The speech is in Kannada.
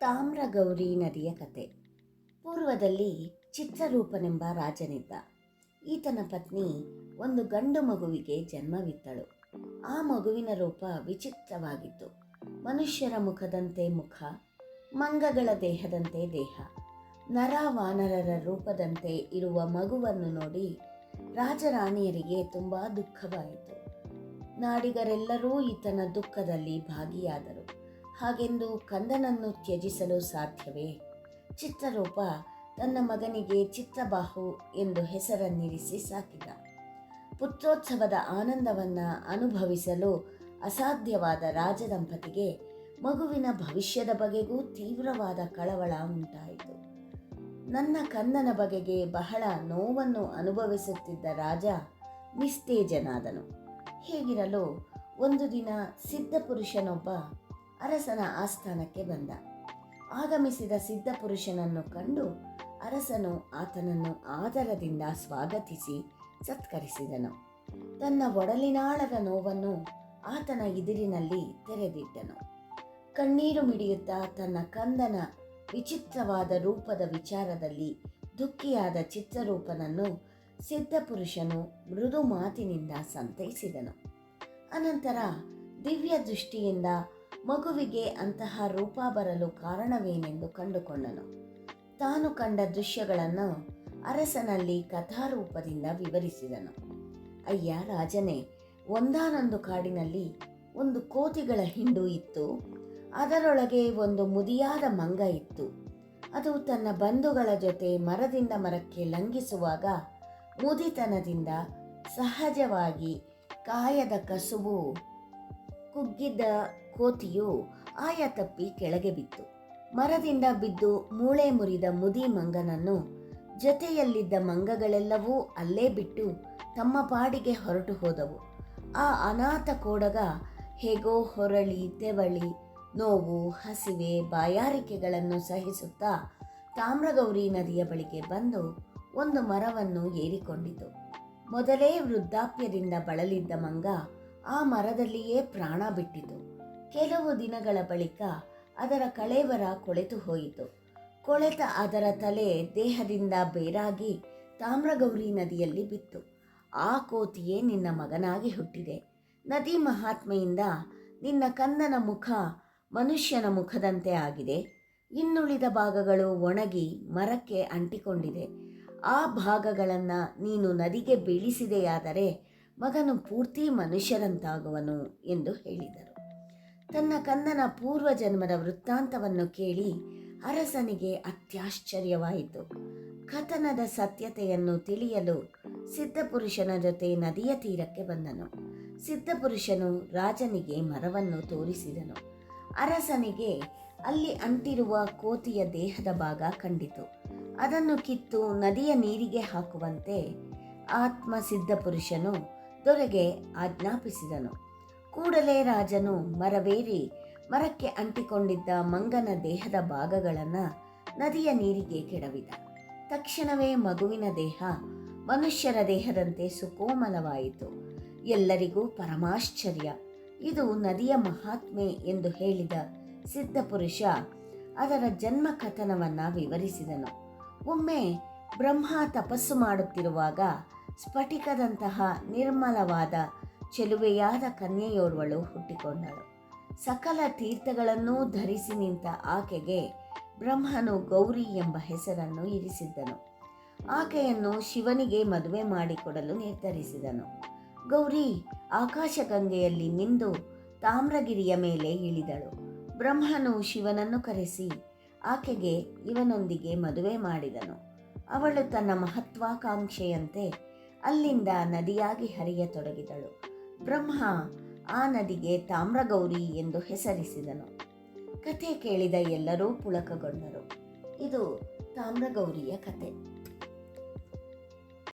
ತಾಮ್ರಗೌರಿ ನದಿಯ ಕತೆ. ಪೂರ್ವದಲ್ಲಿ ಚಿತ್ರರೂಪನೆಂಬ ರಾಜನಿದ್ದ. ಈತನ ಪತ್ನಿ ಒಂದು ಗಂಡು ಮಗುವಿಗೆ ಜನ್ಮವಿತ್ತಳು. ಆ ಮಗುವಿನ ರೂಪ ವಿಚಿತ್ರವಾಗಿತ್ತು. ಮನುಷ್ಯರ ಮುಖದಂತೆ ಮುಖ, ಮಂಗಗಳ ದೇಹದಂತೆ ದೇಹ ನರ ವಾನರರ ರೂಪದಂತೆ ಇರುವ ಮಗುವನ್ನು ನೋಡಿ ರಾಜರಾಣಿಯರಿಗೆ ತುಂಬ ದುಃಖವಾಯಿತು. ನಾಡಿಗರೆಲ್ಲರೂ ಈತನ ದುಃಖದಲ್ಲಿ ಭಾಗಿಯಾದರು. ಹಾಗೆಂದು ಕಂದನನ್ನು ತ್ಯಜಿಸಲು ಸಾಧ್ಯವೇ? ಚಿತ್ರರೂಪ ತನ್ನ ಮಗನಿಗೆ ಚಿತ್ರಬಾಹು ಎಂದು ಹೆಸರನ್ನಿರಿಸಿ ಸಾಕಿದ. ಪುತ್ರೋತ್ಸವದ ಆನಂದವನ್ನು ಅನುಭವಿಸಲು ಅಸಾಧ್ಯವಾದ ರಾಜದಂಪತಿಗೆ ಮಗುವಿನ ಭವಿಷ್ಯದ ಬಗೆಗೂ ತೀವ್ರವಾದ ಕಳವಳ ಉಂಟಾಯಿತು. ನನ್ನ ಕಂದನ ಬಗೆಗೆ ಬಹಳ ನೋವನ್ನು ಅನುಭವಿಸುತ್ತಿದ್ದ ರಾಜ ನಿಸ್ತೇಜನಾದನು. ಹೇಗಿರಲು ಒಂದು ದಿನ ಸಿದ್ಧಪುರುಷನೊಬ್ಬ ಅರಸನ ಆಸ್ಥಾನಕ್ಕೆ ಬಂದ. ಆಗಮಿಸಿದ ಸಿದ್ಧಪುರುಷನನ್ನು ಕಂಡು ಅರಸನು ಆತನನ್ನು ಆದರದಿಂದ ಸ್ವಾಗತಿಸಿ ಸತ್ಕರಿಸಿದನು. ತನ್ನ ಒಡಲಿನಾಳದ ನೋವನ್ನು ಆತನ ಇದಿರಿನಲ್ಲಿ ತೆರೆದಿಟ್ಟನು. ಕಣ್ಣೀರು ಮಿಡಿಯುತ್ತಾ ತನ್ನ ಕಂದನ ವಿಚಿತ್ರವಾದ ರೂಪದ ವಿಚಾರದಲ್ಲಿ ದುಃಖಿಯಾದ ಚಿತ್ರರೂಪನನ್ನು ಸಿದ್ಧಪುರುಷನು ಮೃದು ಮಾತಿನಿಂದ ಸಂತೈಸಿದನು. ಅನಂತರ ದಿವ್ಯ ದೃಷ್ಟಿಯಿಂದ ಮಗುವಿಗೆ ಅಂತಹ ರೂಪ ಬರಲು ಕಾರಣವೇನೆಂದು ಕಂಡುಕೊಂಡನು. ತಾನು ಕಂಡ ದೃಶ್ಯಗಳನ್ನು ಅರಸನಲ್ಲಿ ಕಥಾರೂಪದಿಂದ ವಿವರಿಸಿದನು. ಅಯ್ಯ ರಾಜನೇ, ಒಂದಾನೊಂದು ಕಾಡಿನಲ್ಲಿ ಒಂದು ಕೋತಿಗಳ ಹಿಂಡು ಇತ್ತು. ಅದರೊಳಗೆ ಒಂದು ಮುದಿಯಾದ ಮಂಗ ಇತ್ತು. ಅದು ತನ್ನ ಬಂಧುಗಳ ಜೊತೆ ಮರದಿಂದ ಮರಕ್ಕೆ ಲಂಘಿಸುವಾಗ ಮುದಿತನದಿಂದ ಸಹಜವಾಗಿ ಕಾಯದ ಕಸುಬು ಕುಗ್ಗಿದ್ದ ಕೋತಿಯು ಆಯ ತಪ್ಪಿ ಕೆಳಗೆ ಬಿತ್ತು. ಮರದಿಂದ ಬಿದ್ದು ಮೂಳೆ ಮುರಿದ ಮುದಿ ಮಂಗನನ್ನು ಜೊತೆಯಲ್ಲಿದ್ದ ಮಂಗಗಳೆಲ್ಲವೂ ಅಲ್ಲೇ ಬಿಟ್ಟು ತಮ್ಮ ಪಾಡಿಗೆ ಹೊರಟು ಹೋದವು. ಆ ಅನಾಥ ಕೋಡಗ ಹೇಗೋ ಹೊರಳಿ, ತೆವಳಿ, ನೋವು, ಹಸಿವೆ, ಬಾಯಾರಿಕೆಗಳನ್ನು ಸಹಿಸುತ್ತಾ ತಾಮ್ರಗೌರಿ ನದಿಯ ಬಳಿಗೆ ಬಂದು ಒಂದು ಮರವನ್ನು ಏರಿಕೊಂಡಿತು. ಮೊದಲೇ ವೃದ್ಧಾಪ್ಯದಿಂದ ಬಳಲಿದ್ದ ಮಂಗ ಆ ಮರದಲ್ಲಿಯೇ ಪ್ರಾಣ ಬಿಟ್ಟಿತು. ಕೆಲವು ದಿನಗಳ ಬಳಿಕ ಅದರ ಕಳೇವರ ಕೊಳೆತು ಹೋಯಿತು. ಕೊಳೆತ ಅದರ ತಲೆ ದೇಹದಿಂದ ಬೇರಾಗಿ ತಾಮ್ರಗೌರಿ ನದಿಯಲ್ಲಿ ಬಿತ್ತು. ಆ ಕೋತಿಯೇ ನಿನ್ನ ಮಗನಾಗಿ ಹುಟ್ಟಿದೆ. ನದಿ ಮಹಾತ್ಮೆಯಿಂದ ನಿನ್ನ ಕಂದನ ಮುಖ ಮನುಷ್ಯನ ಮುಖದಂತೆ ಆಗಿದೆ. ಇನ್ನುಳಿದ ಭಾಗಗಳು ಒಣಗಿ ಮರಕ್ಕೆ ಅಂಟಿಕೊಂಡಿದೆ. ಆ ಭಾಗಗಳನ್ನು ನೀನು ನದಿಗೆ ಬೀಳಿಸಿದೆಯಾದರೆ ಮಗನು ಪೂರ್ತಿ ಮನುಷ್ಯರಂತಾಗುವನು ಎಂದು ಹೇಳಿದರು. ತನ್ನ ಕಂದನ ಪೂರ್ವಜನ್ಮದ ವೃತ್ತಾಂತವನ್ನು ಕೇಳಿ ಅರಸನಿಗೆ ಅತ್ಯಾಶ್ಚರ್ಯವಾಯಿತು. ಕಥನದ ಸತ್ಯತೆಯನ್ನು ತಿಳಿಯಲು ಸಿದ್ಧಪುರುಷನ ಜೊತೆ ನದಿಯ ತೀರಕ್ಕೆ ಬಂದನು. ಸಿದ್ಧಪುರುಷನು ರಾಜನಿಗೆ ಮರವನ್ನು ತೋರಿಸಿದನು. ಅರಸನಿಗೆ ಅಲ್ಲಿ ಅಂಟಿರುವ ಕೋತಿಯ ದೇಹದ ಭಾಗ ಕಂಡಿತು. ಅದನ್ನು ಕಿತ್ತು ನದಿಯ ನೀರಿಗೆ ಹಾಕುವಂತೆ ಆತ್ಮ ಸಿದ್ಧಪುರುಷನು ದೊರೆಗೆ ಆಜ್ಞಾಪಿಸಿದನು. ಕೂಡಲೇ ರಾಜನು ಮರವೇರಿ ಮರಕ್ಕೆ ಅಂಟಿಕೊಂಡಿದ್ದ ಮಂಗನ ದೇಹದ ಭಾಗಗಳನ್ನು ನದಿಯ ನೀರಿಗೆ ಕೆಡವಿದ. ತಕ್ಷಣವೇ ಮಗುವಿನ ದೇಹ ಮನುಷ್ಯರ ದೇಹದಂತೆ ಸುಕೋಮಲವಾಯಿತು. ಎಲ್ಲರಿಗೂ ಪರಮಾಶ್ಚರ್ಯ. ಇದು ನದಿಯ ಮಹಾತ್ಮೆ ಎಂದು ಹೇಳಿದ ಸಿದ್ಧಪುರುಷ ಅದರ ಜನ್ಮ ಕಥನವನ್ನು ವಿವರಿಸಿದನು. ಒಮ್ಮೆ ಬ್ರಹ್ಮ ತಪಸ್ಸು ಮಾಡುತ್ತಿರುವಾಗ ಸ್ಫಟಿಕದಂತಹ ನಿರ್ಮಲವಾದ ಚೆಲುವೆಯಾದ ಕನ್ಯೆಯೋರ್ವಳು ಹುಟ್ಟಿಕೊಂಡಳು. ಸಕಲ ತೀರ್ಥಗಳನ್ನೂ ಧರಿಸಿ ನಿಂತ ಆಕೆಗೆ ಬ್ರಹ್ಮನು ಗೌರಿ ಎಂಬ ಹೆಸರನ್ನು ಇರಿಸಿದ್ದನು. ಆಕೆಯನ್ನು ಶಿವನಿಗೆ ಮದುವೆ ಮಾಡಿಕೊಡಲು ನಿರ್ಧರಿಸಿದನು. ಗೌರಿ ಆಕಾಶಗಂಗೆಯಲ್ಲಿ ಮಿಂದು ತಾಮ್ರಗಿರಿಯ ಮೇಲೆ ಇಳಿದಳು. ಬ್ರಹ್ಮನು ಶಿವನನ್ನು ಕರೆಸಿ ಆಕೆಗೆ ಇವನೊಂದಿಗೆ ಮದುವೆ ಮಾಡಿದನು. ಅವಳು ತನ್ನ ಮಹತ್ವಾಕಾಂಕ್ಷೆಯಂತೆ ಅಲ್ಲಿಂದ ನದಿಯಾಗಿ ಹರಿಯತೊಡಗಿದಳು. ಬ್ರಹ್ಮ ಆ ನದಿಗೆ ತಾಮ್ರಗೌರಿ ಎಂದು ಹೆಸರಿಸಿದನು. ಕಥೆ ಕೇಳಿದ ಎಲ್ಲರೂ ಪುಳಕಗೊಂಡರು. ಇದು ತಾಮ್ರಗೌರಿಯ ಕತೆ.